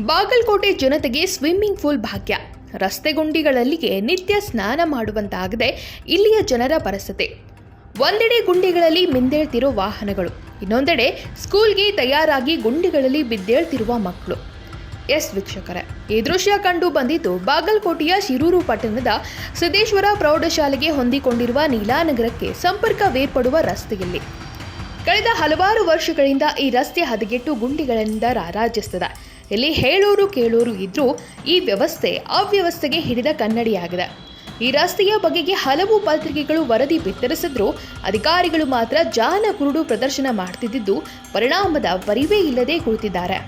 ಬಾಗಲಕೋಟೆ ಜನತೆಗೆ swimming pool ಭಾಗ್ಯ. ರಸ್ತೆ ಗುಂಡಿಗಳಲ್ಲಿಗೆ ನಿತ್ಯ ಸ್ನಾನ ಮಾಡುವಂತಾಗದೆ ಇಲ್ಲಿಯ ಜನರ ಪರಸತೆ ಒಂದೆಡೆ ಗುಂಡಿಗಳಲ್ಲಿ ಮಿಂದೇಳ್ತಿರೋ ವಾಹನಗಳು, ಇನ್ನೊಂದೆಡೆ ಸ್ಕೂಲ್ಗೆ ತಯಾರಾಗಿ ಗುಂಡಿಗಳಲ್ಲಿ ಬಿದ್ದೇಳ್ತಿರುವ ಮಕ್ಕಳು. ಎಸ್ ವೀಕ್ಷಕರೇ, ಈ ದೃಶ್ಯ ಕಂಡು ಬಂದಿದ್ದು ಬಾಗಲಕೋಟೆಯ ಶಿರೂರು ಪಟ್ಟಣದ ಸಿದ್ದೇಶ್ವರ ಪ್ರೌಢಶಾಲೆಗೆ ಹೊಂದಿಕೊಂಡಿರುವ ನೀಲಾನಗರಕ್ಕೆ ಸಂಪರ್ಕವೇರ್ಪಡುವ ರಸ್ತೆಯಲ್ಲಿ. ಕಳೆದ ಹಲವಾರು ವರ್ಷಗಳಿಂದ ಈ ರಸ್ತೆ ಹದಗೆಟ್ಟು ಗುಂಡಿಗಳಿಂದ ರಾರಾಜಿಸ್ತದೆ. ಇಲ್ಲಿ ಹೇಳೋರು ಕೇಳೋರು ಇದ್ದರೂ ಈ ವ್ಯವಸ್ಥೆ ಅವ್ಯವಸ್ಥೆಗೆ ಹಿಡಿದ ಕನ್ನಡಿಯಾಗಿದೆ. ಈ ರಸ್ತೆಯ ಬಗೆಗೆ ಹಲವು ಪತ್ರಿಕೆಗಳು ವರದಿ ಬಿತ್ತರಿಸಿದ್ರೂ ಅಧಿಕಾರಿಗಳು ಮಾತ್ರ ಜಾನ ಕುರುಡು ಪ್ರದರ್ಶನ ಮಾಡ್ತಿದ್ದು ಪರಿಣಾಮದ ಪರಿವೇ ಇಲ್ಲದೆ ಕುಳಿತಿದ್ದಾರೆ.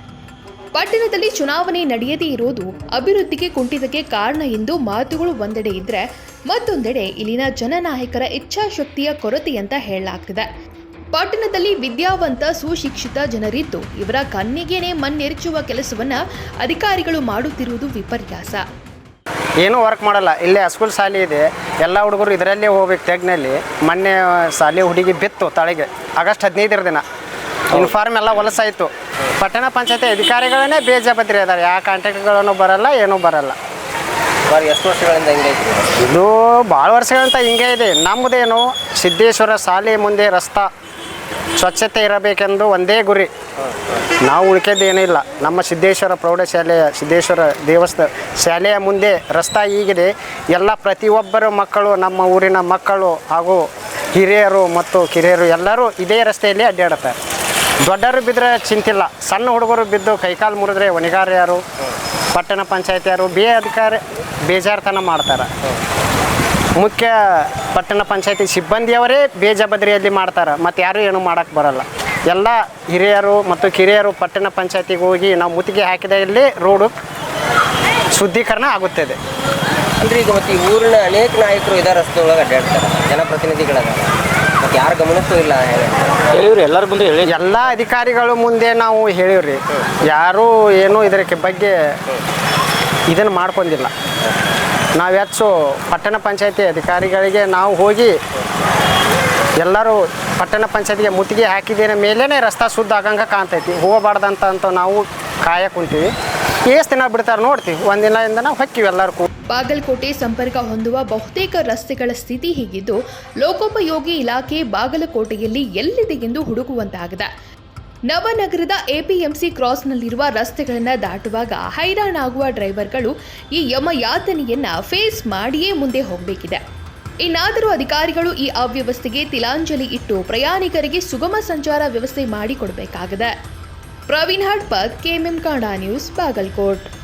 ಪಟ್ಟಣದಲ್ಲಿ ಚುನಾವಣೆ ನಡೆಯದೇ ಇರೋದು ಅಭಿವೃದ್ಧಿಗೆ ಕುಂಠಿತಕ್ಕೆ ಕಾರಣ ಎಂದು ಮಾತುಗಳು ಒಂದೆಡೆ ಇದ್ರೆ ಮತ್ತೊಂದೆಡೆ ಇಲ್ಲಿನ ಜನನಾಯಕರ ಇಚ್ಛಾಶಕ್ತಿಯ ಕೊರತೆ ಅಂತ ಹೇಳಲಾಗ್ತಿದೆ. ಪಟ್ಟಣದಲ್ಲಿ ವಿದ್ಯಾವಂತ ಸುಶಿಕ್ಷಿತ ಜನರಿದ್ದು ಇವರ ಕಣ್ಣಿಗೆನೆ ಮಣ್ಣೆರಚುವ ಕೆಲಸವನ್ನ ಅಧಿಕಾರಿಗಳು ಮಾಡುತ್ತಿರುವುದು ವಿಪರ್ಯಾಸ. ಏನೂ ವರ್ಕ್ ಮಾಡಲ್ಲ. ಇಲ್ಲೇ ಹಸ್ಕೂಲ್ ಶಾಲೆ ಇದೆ. ಎಲ್ಲ ಹುಡುಗರು ಇದರಲ್ಲೇ ಹೋಗ್ಬೇಕು ತೆಗ್ನಲ್ಲಿ. ಮೊನ್ನೆ ಶಾಲೆ ಹುಡುಗಿ ಬಿತ್ತು ತಳಿಗೆ. ಆಗಸ್ಟ್ ಹದಿನೈದರ ದಿನ. ಯೂನಿಫಾರ್ಮ್ ಎಲ್ಲ ಹೊಲಸಾಯಿತು ಪಟ್ಟಣ ಪಂಚಾಯತಿ ಅಧಿಕಾರಿಗಳನ್ನೇ ಬೇಜಾಬದ್ರಿ ಅದಾರೆ. ಯಾವ ಕಾಂಟ್ಯಾಕ್ಟ್ಗಳನ್ನು ಬರಲ್ಲ ಏನೂ ಬರಲ್ಲ. ಎಷ್ಟು ವರ್ಷಗಳಿಂದ ಹಿಂಗೆ ಇದು ಭಾಳ ವರ್ಷಗಳಂತ ಹಿಂಗೆ ಇದೆ. ನಮ್ಮದೇನು ಸಿದ್ದೇಶ್ವರ ಶಾಲೆ ಮುಂದೆ ರಸ್ತಾ. ಸ್ವಚ್ಛತೆ ಇರಬೇಕೆಂದು ಒಂದೇ ಗುರಿ. ನಾವು ಉಳ್ಕೆದ್ದೇನಿಲ್ಲ ನಮ್ಮ ಸಿದ್ದೇಶ್ವರ ಪ್ರೌಢಶಾಲೆಯ ಸಿದ್ದೇಶ್ವರ ದೇವಸ್ಥ, ಶಾಲೆಯ ಮುಂದೆ ರಸ್ತಾ ಈಗಿದೆ ಎಲ್ಲ ಪ್ರತಿಯೊಬ್ಬರ ಮಕ್ಕಳು, ನಮ್ಮ ಊರಿನ ಮಕ್ಕಳು ಹಾಗೂ ಹಿರಿಯರು ಮತ್ತು ಕಿರಿಯರು ಎಲ್ಲರೂ ಇದೇ ರಸ್ತೆಯಲ್ಲಿ ಅಡ್ಡಾಡುತ್ತಾರೆ. ದೊಡ್ಡರು ಬಿದ್ದರೆ ಚಿಂತಿಲ್ಲ. ಸಣ್ಣ ಹುಡುಗರು ಬಿದ್ದು ಕೈಕಾಲು ಮುರಿದ್ರೆ ಹೊಣೆಗಾರ ಯಾರು ಪಟ್ಟಣ ಪಂಚಾಯತ್ ಯಾರು ಬೇ ಅಧಿಕಾರಿ ಬೇಜಾರ್ತನ ಮಾಡ್ತಾರೆ. ಮುಖ್ಯ ಪಟ್ಟಣ ಪಂಚಾಯತಿ ಸಿಬ್ಬಂದಿಯವರೇ ಬೇಜಬದ್ರಿಯಲ್ಲಿ ಮಾಡ್ತಾರೆ. ಮತ್ತು ಯಾರೂ ಏನೂ ಮಾಡೋಕ್ಕೆ ಬರಲ್ಲ. ಎಲ್ಲ ಹಿರಿಯರು ಮತ್ತು ಕಿರಿಯರು ಪಟ್ಟಣ ಪಂಚಾಯತಿಗೆ ಹೋಗಿ ನಾವು ಮುತ್ತಿಗೆ ಹಾಕಿದ ಇಲ್ಲಿ ರೋಡು ಶುದ್ಧೀಕರಣ ಆಗುತ್ತದೆ. ಅಂದ್ರೆ ಈಗ ಮತ್ತೆ ಈ ಊರಿನ ಅನೇಕ ನಾಯಕರು ಇದೇ ರಸ್ತೆ ಒಳಗೆ ಅಡ್ಡಾಡ್ತಾರೆ. ಜನಪ್ರತಿನಿಧಿಗಳಾಗ ಮತ್ತೆ ಯಾರು ಗಮನಿಸೂ ಇಲ್ಲ ಹೇಳಿವ್ರಿ ಎಲ್ಲರ ಮುಂದೆ ಹೇಳಿ. ಎಲ್ಲ ಅಧಿಕಾರಿಗಳು ಮುಂದೆ ನಾವು ಹೇಳಿವ್ರಿ. ಯಾರೂ ಏನೂ ಇದಕ್ಕೆ ಬಗ್ಗೆ ಇದನ್ನು ಮಾಡ್ಕೊಂಡಿಲ್ಲ. ನಾವು ಹೆಚ್ಚು ಪಟ್ಟಣ ಪಂಚಾಯತಿ ಅಧಿಕಾರಿಗಳಿಗೆ ನಾವು ಹೋಗಿ ಎಲ್ಲರೂ ಪಟ್ಟಣ ಪಂಚಾಯತಿಗೆ ಮುತ್ತಿಗೆ ಹಾಕಿದ್ದೇನೆ ಮೇಲೇ ರಸ್ತೆ ಶುದ್ಧ ಆಗಂಗೆ ಕಾಣ್ತೈತಿ. ಹೋಗಬಾರ್ದಂತ ಅಂತ ನಾವು ಕಾಯ ಕುಂತೀವಿ. ಎಷ್ಟು ದಿನ ಬಿಡ್ತಾರೆ ನೋಡ್ತೀವಿ ಒಂದಿನದಿಂದ ನಾವು ಹೊಕ್ಕಿವಿ ಎಲ್ಲರೂ ಬಾಗಲಕೋಟೆ ಸಂಪರ್ಕ ಹೊಂದುವ ಬಹುತೇಕ ರಸ್ತೆಗಳ ಸ್ಥಿತಿ ಹೀಗಿದ್ದು, ಲೋಕೋಪಯೋಗಿ ಇಲಾಖೆ ಬಾಗಲಕೋಟೆಯಲ್ಲಿ ಎಲ್ಲಿದೆ ಎಂದು ಹುಡುಕುವಂತಾಗಿದೆ. ನವನಗರದ ಎಪಿಎಂಸಿ ಕ್ರಾಸ್ನಲ್ಲಿರುವ ರಸ್ತೆಗಳನ್ನು ದಾಟುವಾಗ ಹೈರಾಣಾಗುವ ಡ್ರೈವರ್ಗಳು ಈ ಯಮ ಯಾತನೆಯನ್ನ ಫೇಸ್ ಮಾಡಿಯೇ ಮುಂದೆ ಹೋಗಬೇಕಿದೆ. ಇನ್ನಾದರೂ ಅಧಿಕಾರಿಗಳು ಈ ಅವ್ಯವಸ್ಥೆಗೆ ತಿಲಾಂಜಲಿ ಇಟ್ಟು ಪ್ರಯಾಣಿಕರಿಗೆ ಸುಗಮ ಸಂಚಾರ ವ್ಯವಸ್ಥೆ ಮಾಡಿಕೊಡಬೇಕಾಗಿದೆ. ಪ್ರವೀಣ್ ಹಡ್ಪತ್ ಕೆಎಂಎಂ ಕಾಂಡ ನ್ಯೂಸ್, ಬಾಗಲಕೋಟ್.